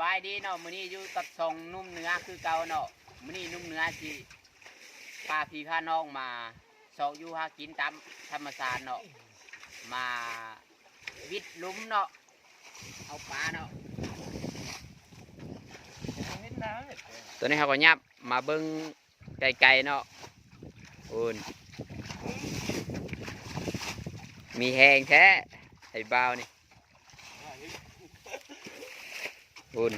บายดีเนาะมื้อนี้อยู่กับสองนุ่มเนื้อคือเก่าเนาะมื้อนี้นุ่มเนื้อสิพาพี่พาน้องมาเสาะอยู่หากินตามธรรมชาติเนาะมาวิดลุมเนาะเอาปลาเนาะตัวนี้เขาก็ยับมาเบิ้งไกลๆเนาะอุ่นมีแหงแท้ไอ้บ่าวนี่ อุ่น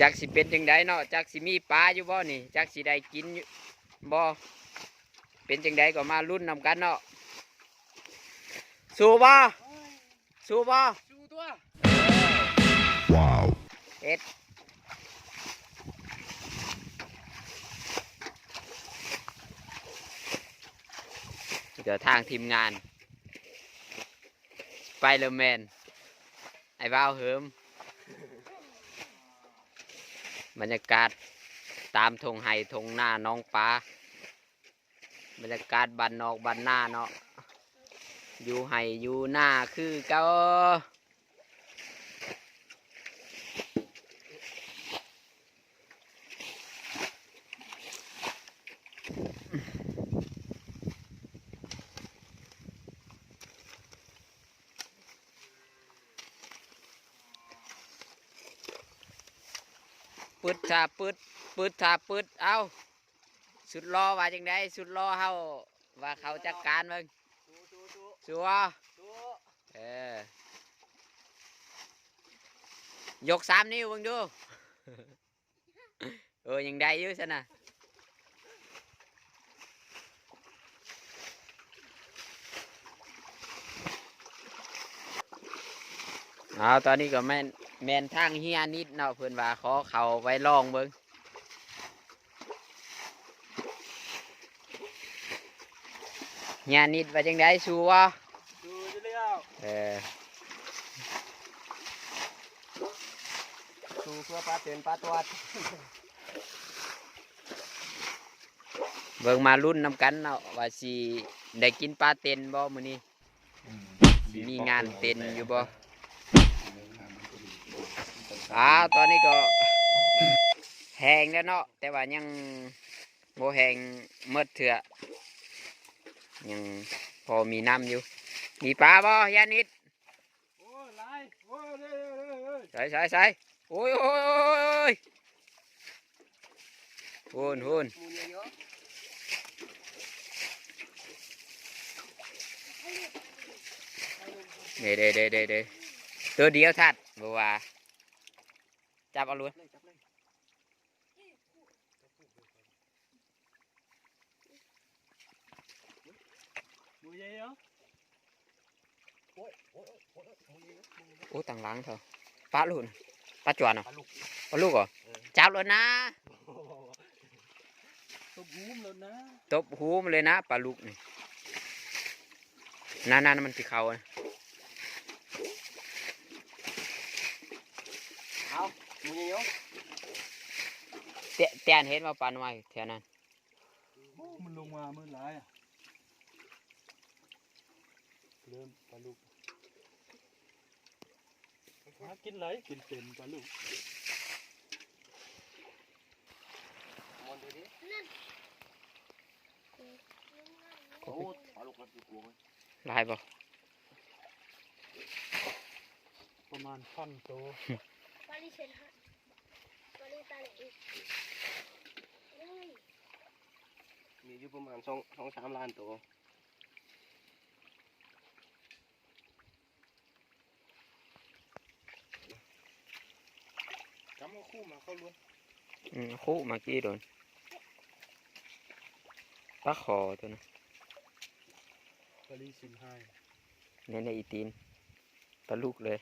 จักสิเป็นจังไดเนาะจักสิมีปลาอยู่บ่นี่จักสิได้กินอยู่บ่เป็นจังไดก็มาลุ้นนำกันเนาะสู้บ่สู้บ่ดูตัว Wow. เอ็ดเดี๋ยวทางทีมงานไปเลอร์แมน ไอ้บ้าวเฮิมบรรยากาศตามทงไห่ทงหน้าน้องปลาบรรยากาศบันนอกบันหน้าเนาะอยู่ไห่อยู่หน้าคือเก้าาปึดปึดชาปึดเอาสุดรอว่าจังไดสุดรอเฮาว่าเขาจัดการเบิ่งดูดูดูสัวเออยกสามนิ้วเบิ่งดูเออยังได้อยู่ซะนะเอาตอนนี้ก็แม่ แม่นทางเฮียนิดเนาะเพิ่นว่าขอเขาไว้ลองเบิ่งเฮียนิดว่าจังไดสัวดูจะเลี้ยวเออดูเพื่อปลาเต็นปลาตัวเบิ่งมารุ่นนำกันเนาะว่าสิได้กินปลาเต็นบ่มื้อนี้สิมีงานเต็นอยู่บ่ อ่าตอนนี้ก็แหงแล้วเนาะแต่ว่ายังบ่แหงหมดเถื่อยังพอมีน้ำอยู่ มีปลาบ่ยานิดโอ้ยลายโอ้ยเฮ้ยเฮ้ยเฮ้ยใส่ใส่ใส่โอ้ยโอ้ยโอ้ยโอ้ยหุ่นหุ่นเยอะเด้เด้เด้เด้เดตัวเดียวทัดบ่ว่า จับเอาล้วนๆเลยจับเลยหมูเยอะโอ้ยโอ้ยโอ้ยหมูเหมูเยอโอ้ต่างล้างเถอะปลาลูกน่ะปลาจวนเหรอปลาลูกเหรอจับเลยนะตัวบูมแล้วนะตบหูมเลยนะปลาลูกนี่นั่นนั่นมันสิเขาอะเอาหมูเยอะเตะเตียนเห็นว่าปลาหน่อยแถวนั้นโอ้มันลงมาเมื่อไรอะเริ่มปลาลูกหากินไรกินเป็นปลาลูกมอนดูดิโอ้ปลาลูกมันคือกลัวไหมลายบ่ประมาณพันตัว Paling sehat. Paling tarik. Oi. มีอยู่ประมาณสองสองสามล้านตัวจำเอาคู่มาเข้าล้วนอืมคู่เมื่อกี้โดนปลาคอตัวนั้นปลีสินไฮเนี่ยในอีตีนปลาลูกเลย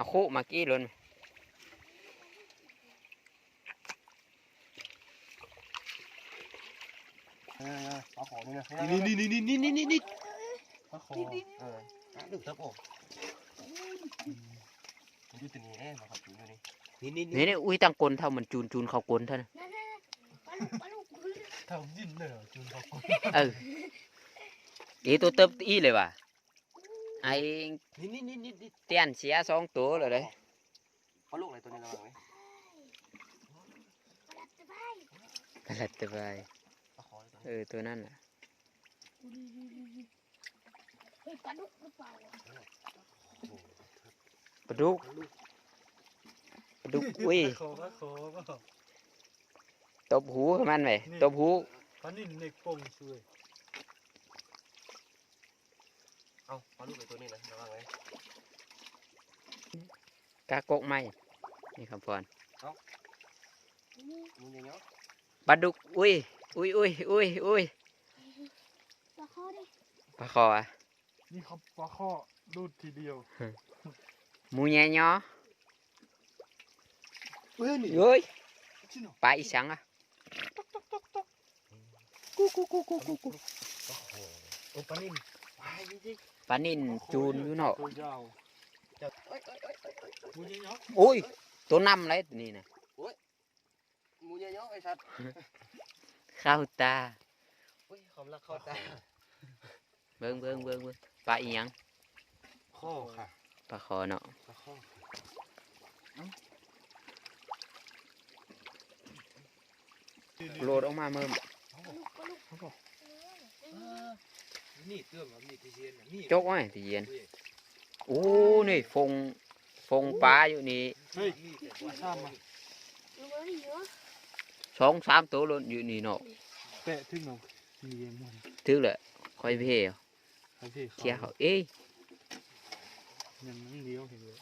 เอาคู่เมื่อกี้โดนปลาขอนี่นะนี่นี่นี่นี่นี่นี่นี่ปลาขอเออดึกทับโอ้มันอยู่ตัวนี้เอ๊ะมาขับตัวนี้นี่นี่นี่นี่อุ้ยตั้งกลนเท่าเหมันจูนจูนเขากลนเท่านั้น Nah, nah, nah. Paluk, paluk. ทำยินเลยเหรอจุนเขาเอออีตัวเติบอีเลยว่ะ Uh, ไอ้นี่นี่นี่นี่นี่เตี้ยนเสียสองตัวเลยเด้ปลาลูกอะไรตัวนี้ระวังไหมปลาสบายกระลัดตะไปปลาขอเลยตัวเออตัวนั่นน่ะเฮ้ยปลาดุกหรือเปล่าปลาดุกปลาดุกอุ้ยขอก็ขอก็ตบหูกับมันไหมตบหูพันนี่ในกล่องช่วย เอาปลาลูกอะไรตัวนี้นะระวังไหมกากกไหมนี่คำพรมึงยังเนาะปลาดุก อุ้ย อุ้ยอุ้ยอุ้ยอุ้ยปลาข้อดิปลาคออะนี่เขาปลาข้อรูดทีเดียวหมูแย่ยอเฮ้ยนี่เฮ้ยชิโนปลาอีสังอะกูกูกูกูกูกูโอ้ปลานิ่มว้ายจริง ปลานินจูนอยู่เนาะตัวยาวๆเอ้ยเอ้ยเอ้ยเอ้ยเอ้ยมูยเนาะโอ้ยตัวน้ำไรตัวนี้นะมึงยังเนาะไอ้สัตว์เข้าตาอุ้ยความรักเข้าตาเบิ่งเบิ่งเบิ่งเบิ่งปลาอีหยังข้อค่ะปลาคอเนาะปลาข้อโหลดออกมาเมื่อ ปลาดุกปลาดุก นี่เตื้อมครับนี่ที่เชียนนี่จกไว้ที่เย็นโอ้นี่ฟงฟงปลาอยู่นี่เฮ้ยข้ามมาดูมันดิเยอะสองสามตัวหล่นอยู่นี่เนาะแปะถึงเราเลี้ยงมันถือเลยคอยเพ่เอาไอ้พี่เที่ยเขาเอ้ยยังนั่งเลี้ยวเห็นเลย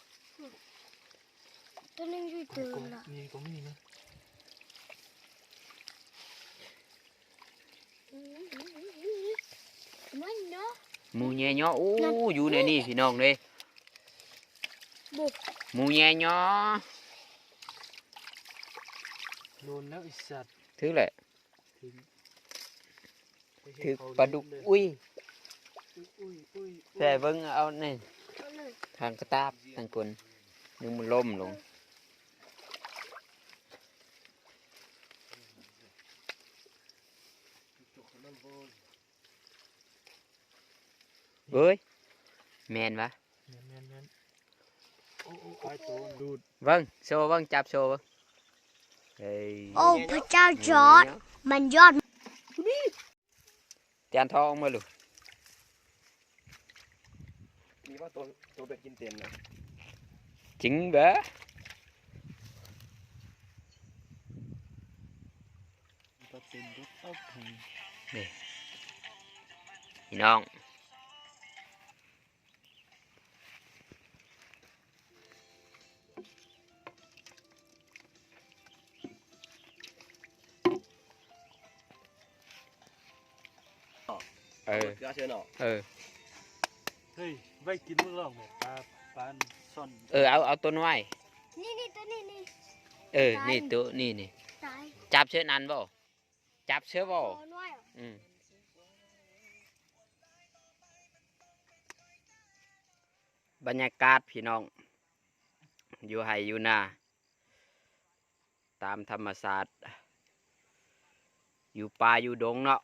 ตัวนึงช่วยตื่นละนี่ก็มีนะ มันเนาะ ห มูแย่ยอโอ้อยู่ในนี่พี่น้องเลยบุกหมูแย่ยอโดนแล้วไอ้สัตว์ถือเลยถึงถือปลาดุกอุ้ยอุ้ยอุ้ยแต่เบิ่งเอานี่ตัวนึงทางกระตาบทางกลนึงมันล่มลง เฮ้ยแมนวะแม่นแม่นแม่นโอ้โอ้ไอ้ตัวดูดเบิ่งโชว์เบิ่งจับโชว์เบิ่งเฮ้ยโอ้พระเจ้าจอร์ดมันยอดจานทองมาลูกมีว่าตัวตัวเป็ดกินเต็มนะจริงเเต็มรถเอาแพงพี่น้องเออเดี๋ยวเชิญเนาะเออ เฮ้ยไว้กินมึงหรอกเนี่ยปลาปลาซ่อนเออเอาเอาตัวน้อยนี่นี่ตัวนี้นี่เออ นี่ตัวนี่นี่ตายจับเชือนันบ่จับเชือบ่คอน้อยเหรออืมบรรยากาศพี่น้อง อยู่ไห้อยู่นาตามธรรมศาสตร์อยู่ป่าอยู่ดงเนาะ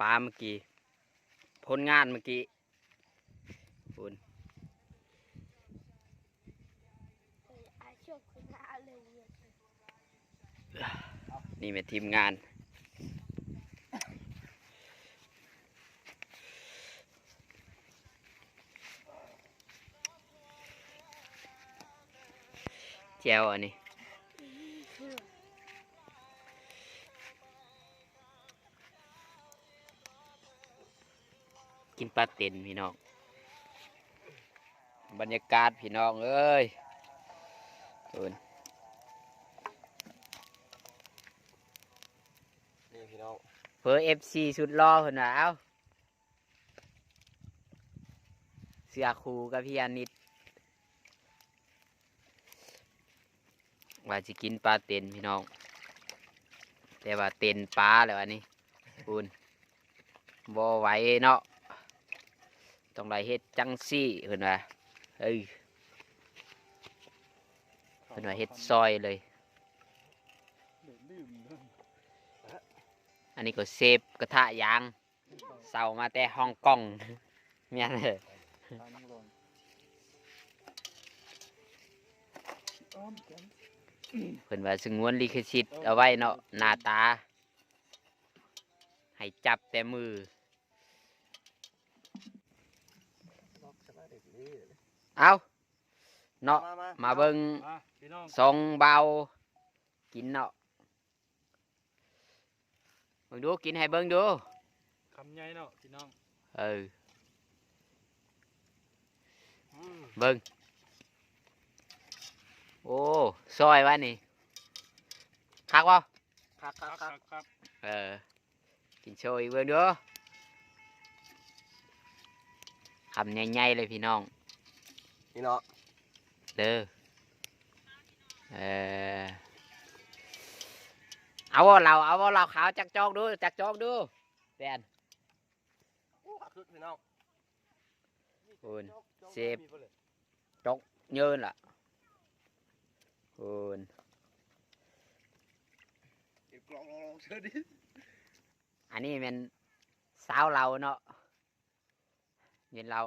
ปลาเมื่อกี้ผลงานเมื่อกี้คุณนี่ยนี่เป็นทีมงาน แจวอันนี้ กินปลาเต็นพี่น้อง บรรยากาศพี่น้องเอ้ยเอินนี่พี่น้องเพอเอฟซีสุดรอเพิ่นว่าเอ้าเสือคูกับพี่อานิดว่าจะกินปลาเต็นพี่น้อง แต่ว่าเต็นปลาแล้วอันนี้คุณบ่ไหวเนาะ ต้องได้เฮ็ดจังซี่เพิ่นว่าเอ้ยเพิ่นว่าเฮ็ดซอยเลยองอันนี้ก็เซฟกระทะยางเสามาแต่ฮ่องกงเมียนเลยเพิ่นว่าสงวนลิขสิทธิ์เอาไว้เนาะหน้าตา ให้จับแต่มือ เอาเนาะมามามาเบิ่งมาพี่น้องสองเบากินเนาะเบิ่งดูกินให้เบิ่งดูคำใหญ่เนาะพี่น้องเอออืมเบิ่งโอ้ซอยวะนี่คักบ่คักคคัรักบคคัรักบครับเออกินโชยเบิ่งดูคำใหญ่ๆเลยพี่น้อง นี่เนาะเด้อเออเอาว่าเราเอาว่าเราขาวจักจอกดูจักจอกดูแดนโอ้คักขึ้นพี่น้องคุณเซฟมีบ่เลยเยินล่ะคุณเก็บกล่องลองเชิญดิอันนี้เป็นสาวเราเนาะเย็นเรา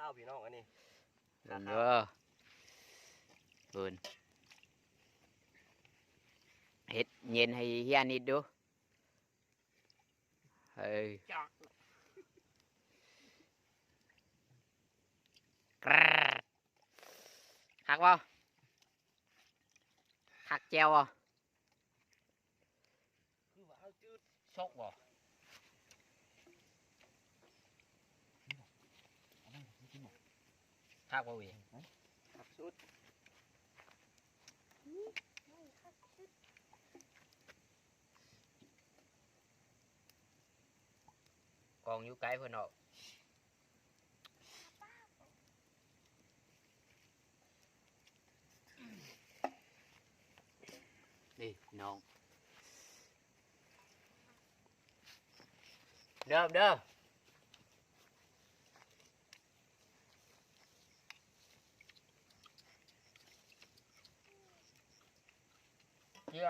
ขาข้าวพี่น้องอันนี้เดินเด้อคุณเฮ็ดเย็นให้เฮียนิดดูเฮ้ยกรดคักบ่คักแจวบ่คือว่าเอาจืดชกบ่ คักบ่เวีคักสุดกองอยู่ไกลเพิ่นออกนี่พี่น้อง เด้อเด้อ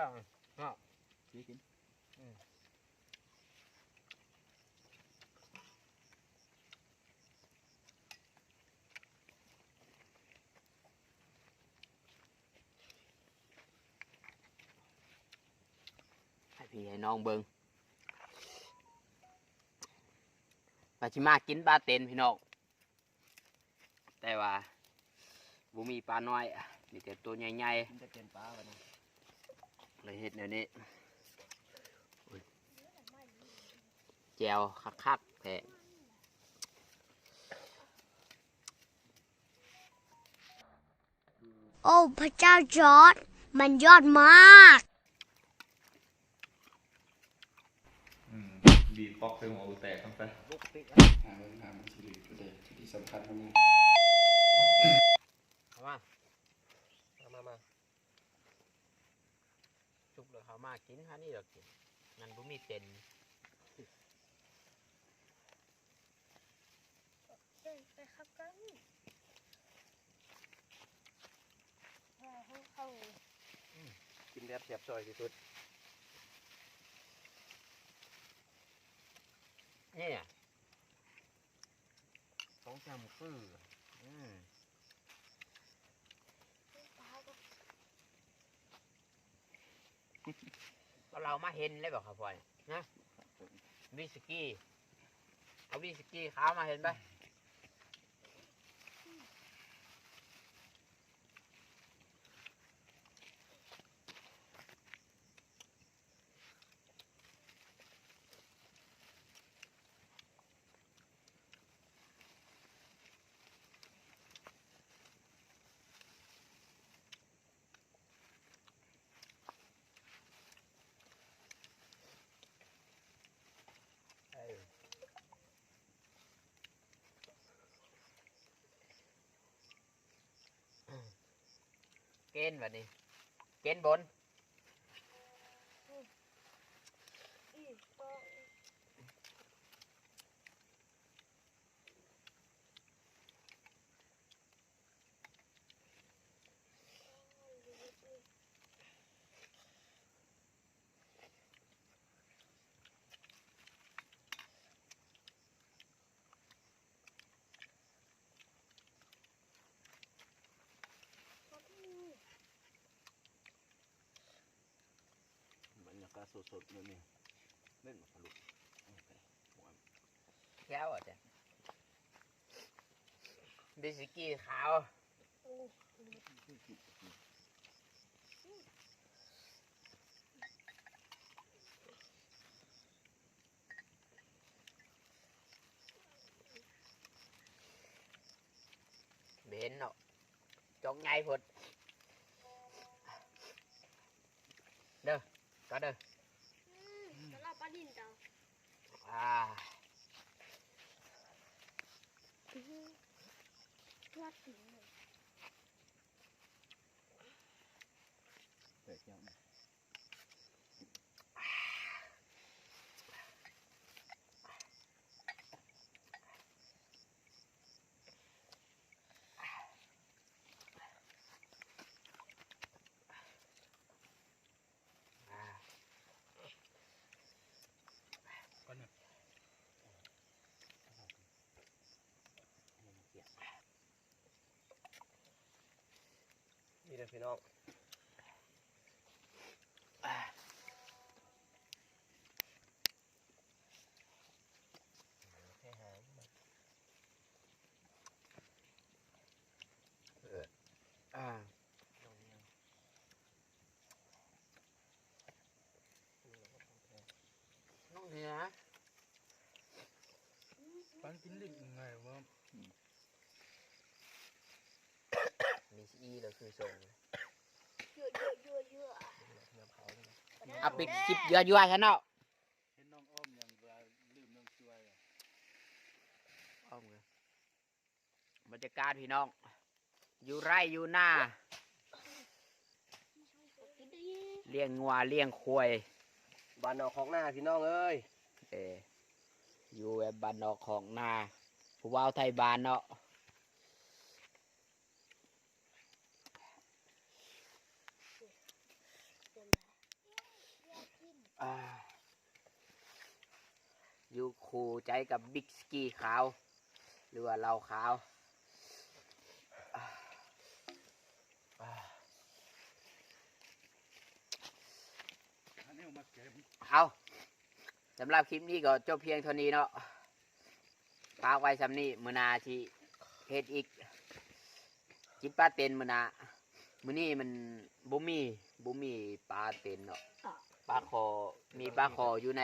เยี่ยมอะนี่กินให้พี่ให้น้องเบิงปาชิมากินปลาเต็นพี่น้องแต่ว่าบ่มีปลาน้อยอะมีแต่ตัวใหญ่มันจะเป็นปลาวันนี้ๆ เลยเฮ็ดแนวนี้อุ๊ยแจวคักๆแท้โอ้พระเจ้าจอร์ดมันยอดมากอืมบีบป๊อกใส่หัวกูแตกทั้งไปลูกติ๊กหาเบิ่งหามันสิดีประเด็นที่สำคัญมันเข้ามามามามา ชุบเลยเขา มากินค่ะนี่ดอกกินนั่นบ่มีเต็นเดินไปครับกันเข้ากินแบบเสียบซอยที่สุดนี่อะสองจำคือ อืม เรามาเห็นเลยบอกครับพ่อนี่นะวิสกี้เอาวิสกี้ขาวมาเห็นไห เกณฑ์แบบนี้ เกณฑ์บน สดๆเลยนี่เล่นปลาลูกแก้วอะจ้ะบิสกี้ขาวโอ้เบนเนาะจงไงพดเด้อก็เด้อ อืมสำหรับปลาดินเจ้า อ่าอื้อหือทอดถึงเลย เด็กยัง อ่า ก่อนเนี่ย นี่นะพี่น้องอ่าน้องเหนือปันกินลิ้นยังไงวะ มี อีเลยคือส่งเยอะเยอะเยอะเยอะเอาไปจิบเยอะๆฉันเนาะเห็นน้องอ้อมย่างว่าลืมน้องช่วยอะเอาเงยบรรยากาศพี่น้อง อยู่ไร่อยู่หน้า เลี้ยงงัวเลี้ยงควายบ้านนอกของหน้าพี่น้องเอ้ยเอออยู่แบบบ้านนอกของหน้าผู้ว่าไทยบ้านเนาะ อยู่คู่ใจกับบิ๊กสกี้ขาว หรือว่าเราขาวเอาเอาสำหรับคลิปนี้ก็จบเพียงเท่านี้เนาะฝากไว้สำนี้มือนาที่เฮ็ดอีกกินปลาเต็นมือนามือนี้มันบุมีบุมีปลาเต็นเนาะ ปลาคอ มีปลาคออยู่ใน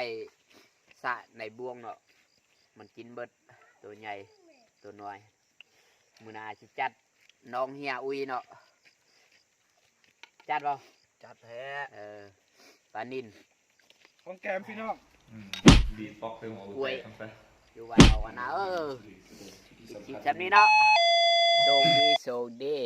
สระในบ่วงเนาะ มันกินเบิดตัวใหญ่ตัวน้อยมือหนาสิจัดน้องเฮียอุยเนาะ จัดเปล่าจัดแท้เออปลานินของแกมพี่น้องอืมบีบป๊อกใส่หัวกูกล้วยแตกทั้งไปอยู่วันเอาวันนะเออคลิปแบบนี้เนาะโชคดีโชคดี